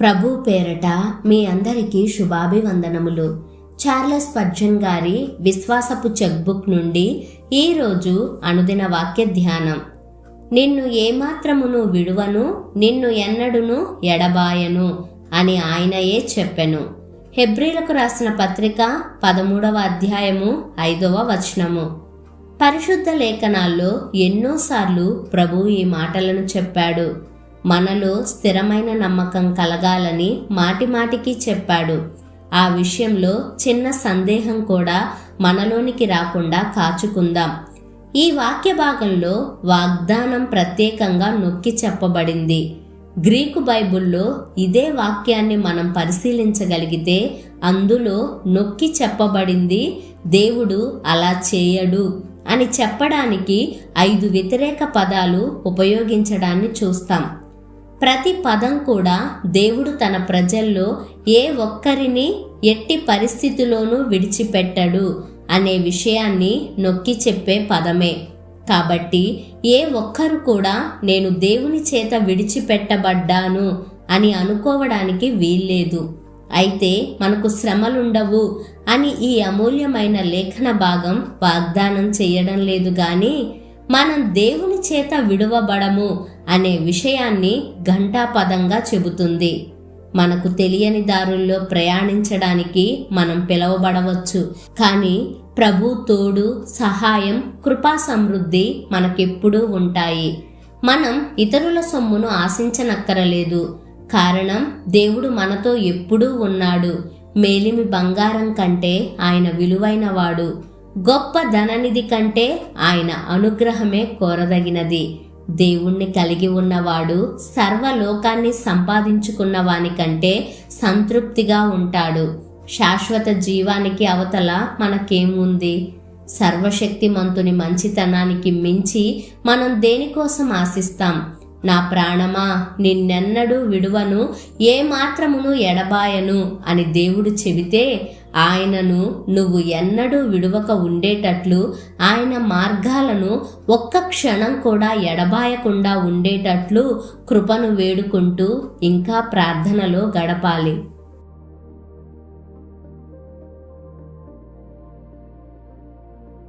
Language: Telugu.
ప్రభు పేరట మీ అందరికీ శుభాభివందనములు. చార్లెస్ పర్జన్ గారి విశ్వాసపు చెక్బుక్ నుండి ఈరోజు అనుదిన వాక్య ధ్యానం. నిన్ను ఏమాత్రమును విడువను నిన్ను ఎన్నడును ఎడబాయను అని ఆయనయే చెప్పెను. హెబ్రిలకు రాసిన పత్రిక పదమూడవ అధ్యాయము ఐదవ వచనము. పరిశుద్ధ లేఖనాల్లో ఎన్నోసార్లు ప్రభు ఈ మాటలను చెప్పాడు. మనలో స్థిరమైన నమ్మకం కలగాలని మాటిమాటికి చెప్పాడు. ఆ విషయంలో చిన్న సందేహం కూడా మనలోనికి రాకుండా కాచుకుందాం. ఈ వాక్య భాగంలో వాగ్దానం ప్రత్యేకంగా నొక్కి చెప్పబడింది. గ్రీకు బైబిల్లో ఇదే వాక్యాన్ని మనం పరిశీలించగలిగితే అందులో నొక్కి చెప్పబడింది దేవుడు అలా చేయడు అని చెప్పడానికి ఐదు వ్యతిరేక పదాలు ఉపయోగించడాన్ని చూస్తాం. ప్రతి పదం కూడా దేవుడు తన ప్రజల్లో ఏ ఒక్కరిని ఎట్టి పరిస్థితిలోనూ విడిచిపెట్టడు అనే విషయాన్ని నొక్కి చెప్పే పదమే. కాబట్టి ఏ ఒక్కరు కూడా నేను దేవుని చేత విడిచిపెట్టబడ్డాను అని అనుకోవడానికి వీల్లేదు. అయితే మనకు శ్రమలుండవు అని ఈ అమూల్యమైన లేఖన భాగం వాగ్దానం చేయడం లేదు కానీ మనం దేవుని చేత విడువబడము అనే విషయాన్ని ఘంటాపదంగా చెబుతుంది. మనకు తెలియని దారుల్లో ప్రయాణించడానికి మనం పిలవబడవచ్చు. కానీ ప్రభు తోడు సహాయం కృపా సమృద్ధి మనకెప్పుడూ ఉంటాయి. మనం ఇతరుల సొమ్మును ఆశించనక్కరలేదు. కారణం దేవుడు మనతో ఎప్పుడూ ఉన్నాడు. మేలిమి బంగారం కంటే ఆయన విలువైనవాడు. గొప్ప ధననిధి కంటే ఆయన అనుగ్రహమే కోరదగినది. దేవుణ్ణి కలిగి ఉన్నవాడు సర్వలోకాన్ని సంపాదించుకున్న వానికంటే సంతృప్తిగా ఉంటాడు. శాశ్వత జీవానికి అవతల మనకేముంది? సర్వశక్తిమంతుని మంచితనానికి మించి మనం దేనికోసం ఆశిస్తాం? నా ప్రాణమా నిన్నెన్నడూ విడువను ఏ మాత్రమును ఎడబాయను అని దేవుడు చెబితే ఆయనను నువ్వు ఎన్నడూ విడువక ఉండేటట్లు ఆయన మార్గాలను ఒక్క క్షణం కూడా ఎడబాయకుండా ఉండేటట్లు కృపను వేడుకుంటూ ఇంకా ప్రార్థనలో గడపాలి.